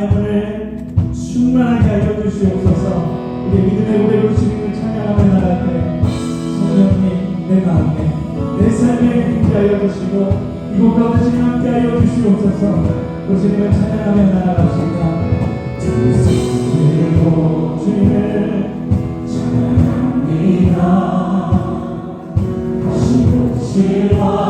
나의 영혼을 충만하게 하여 주시옵소서. 우리 믿음의 고백으로 주님을 찬양하며 나갈 때 성령님 내 마음에 내 삶에 함께하여 주시고 이곳 가운데 함께하여 주시옵소서. 주님을 찬양하며 나아갑시다. 주님을 찬양합니다. 시복시와